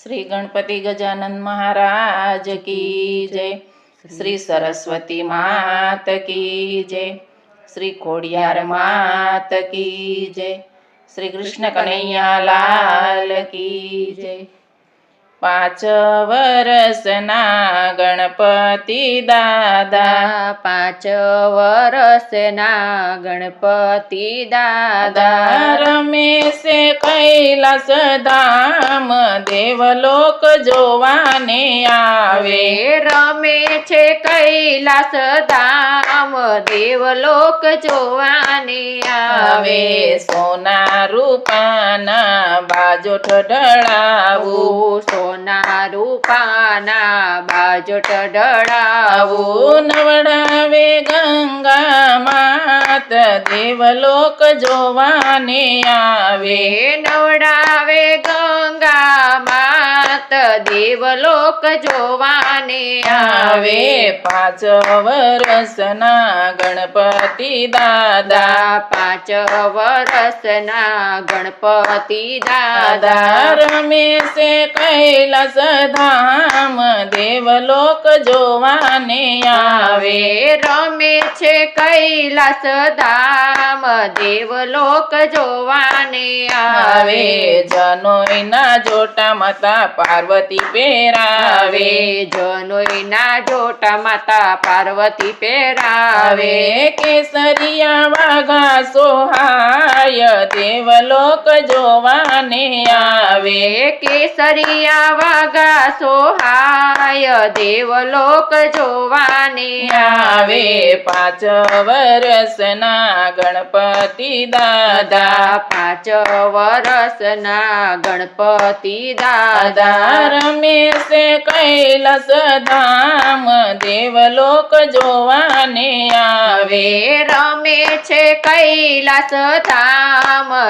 શ્રી ગણપતિ ગજાનંદ મહારાજ કી જય. શ્રી સરસ્વતી માત કી જય. શ્રી ખોડિયાર માત કી જય. શ્રી કૃષ્ણ કનૈયા લાલ કી જય. પાંચ વર્ષના ગણપતિ દાદા. પાંચ વર્ષના ગણપતિ દાદા. દાદા કૈલાસ ધામ દેવલોક જોવાને આવે. રમે છે કૈલાસ ધામ દેવલોક જોવાને આવે. સોના રૂપાના બાજો ઢળાવું સોના રૂપાના બાજોટ ડળાવું આવું નવડાવે ગંગા માત દેવલોક જોવાને આવે. નવડાવે ગંગા માત દેવલોક જોવાને આવે. પાંચ વરસના ગણપતિ દાદા. પાંચ વરસના ગણપતિ દાદા. રમેશે કૈલાસ ધામ દેવલોક જોવાને આવે. રમે છે કૈલાસ ધામ દેવલોક જોવાને આવે. જનોઈના જોટા માતા પાર્વતી પહેરાવે. જનોઈના જોટા માતા પાર્વતી પહેરાવે. કેસરિયા વાઘા સોહાય દેવલોક જોવાને આવે. કેસરિયા વાગા સોહાય દેવલોક જોવાને આવે પાંચ વર્ષના ગણપતિ દાદા. પાંચ વર્ષના ગણપતિ દાદા. રમેશે કૈલાસ ધામ દેવલોક જોવાને આવે. આવે રમે છે કૈલાસ ધામ.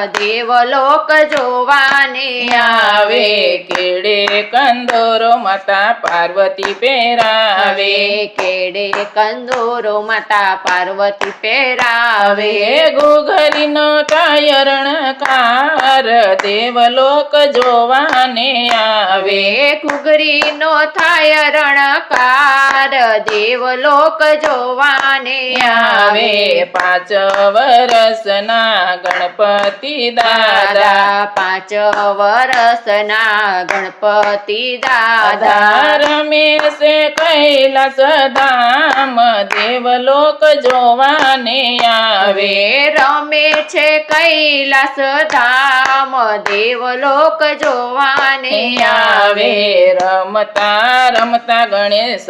દેવલોક જોવાને આવે. કેડે કંદોરો માતા પાર્વતી પહેરાવે. કેડે કંદોરો માતા પાર્વતી પહેરાવે. આવે. ઘૂઘરીનો ટાયરણકાર દેવલોક જોવાને આવે. ઘૂઘરીનો થાય રણકાર દેવલોક જોવાને આવે. પાંચ વર્ષના ગણપતિ દાદા. દાદા પાંચ વરસના ગણપતિ દાદા. રમેશે કૈલાસ ધામ દેવલોક જોવાને આવે. રમે છે કૈલાસ ધામ દેવલોક જોવાને આવે. રમતા રમતા ગણેશ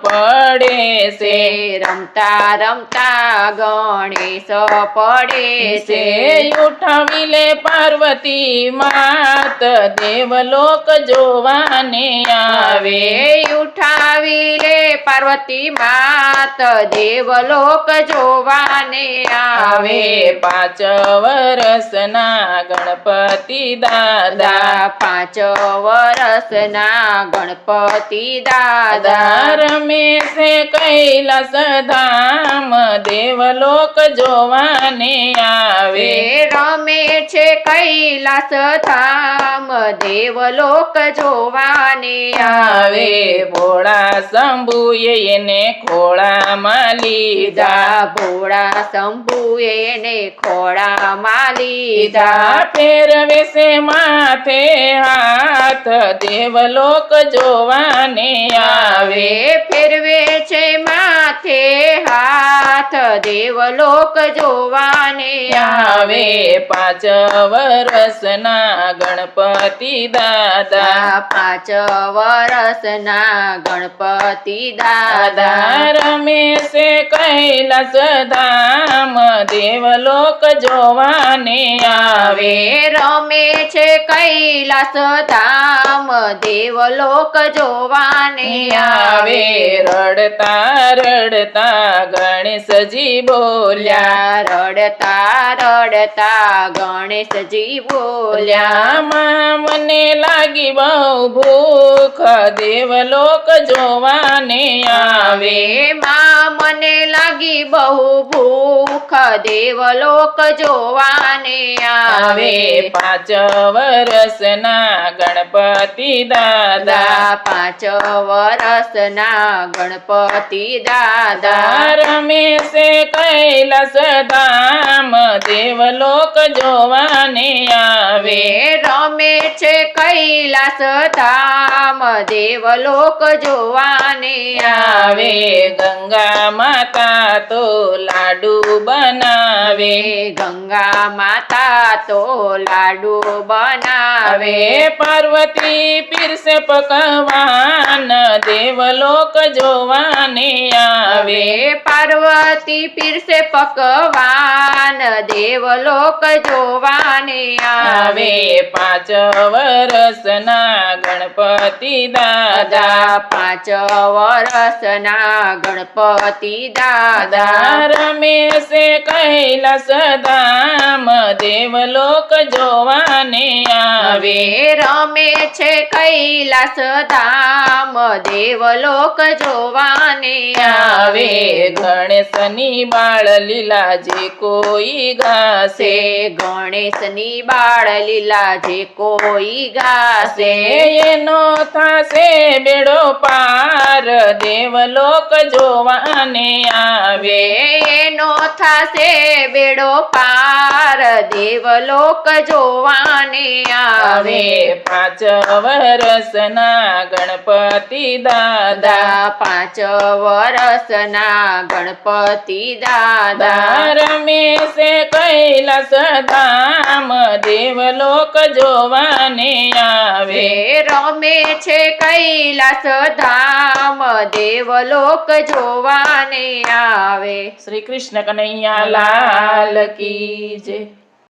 પડે છે. રમતા રમતા ગણેશ પડે છે. ઉઠાવી લે પાર્વતી માત દેવલોક જોવાને આવે. ઉઠાવી લે પાર્વતી માત દેવલોક જોવાને આવે. પાંચ વરસના ગણપતિ દાદા. પાંચ વરસના ગણપતિ દાદા. રમેશે કૈલાસ ધામ દેવલોક જોવાને આવે. રમે છે કૈલાસ ધામ દેવલોક જોવાને આવે. ભોળા શંભુએ એને ખોળામાં લીધા. ભોળા શંભુએ એને ખોળામાં લીધા. ફેરવે છે માથે હાથ દેવલોક જોવાને આવે. આવે ફેરવે છે માથે હાથ દેવલોક જોવાને આવે. પાંચ વરસના ગણપતિ દાદા. પાંચ વરસના ગણપતિ દાદા. રમેશે કૈલાસ ધામ દેવલોક જોવાને આવે. રમે છે કૈલાસ ધામ દેવલોક જોવાને આવે. રડતા રડતા ગણેશજી બોલ્યા. રડતા રડતા રડતા ગણેશજી બોલ્યા મને લાગી બહુ ભૂખ. દેવલોક જોવાને આવે. માં મને લાગી બહુ ભૂખ. દેવલોક જોવાને આવે. પાંચ વર્ષના ગણપતિ દાદા. પાંચ વરસના ગણપતિ દાદા. રમેશે કૈલાસ ધામ. દેવલોક જોવાને આવે છે કૈલાસ ધામ દેવલોક જોવાને આવે ગંગા માતા તો લાડુ બનાવે. ગંગા માતા તો લાડુ બનાવે. પાર્વતી પીરસે પકવાન દેવલોક જોવાને આવે. પાર્વતી પીરસે પકવાન દેવલોક જોવાને આવે પાંચ વરસના ગણપતિ દાદા. પાંચ વરસના ગણપતિ દાદા. રમેશે કૈલાસ ધામ દેવલોક જોવાને આવે. રમે છે કૈલાસ ધામ દેવલોક જોવાને આવે. ગણેશની બાળ લીલા જે કોઈ ગાશે. ગણેશની બાળ લીલા જે કોઈ ગાશે એનો થશે બેડો પાર દેવલોક જોવાને આવે. એનો થાશે બેડો પાર દેવલોક જોવાને આવે. પાંચ વરસના ગણપતિ દાદા. પાંચ વરસના ગણપતિ દાદા. દાદા રમેશે કૈલાસ ધામ દેવલોક જોવાને આવે. રમે છે કૈલાસ ધામ. દેવલોક જોવાને આવે. શ્રી કૃષ્ણ કનૈયા લાલ કી જય.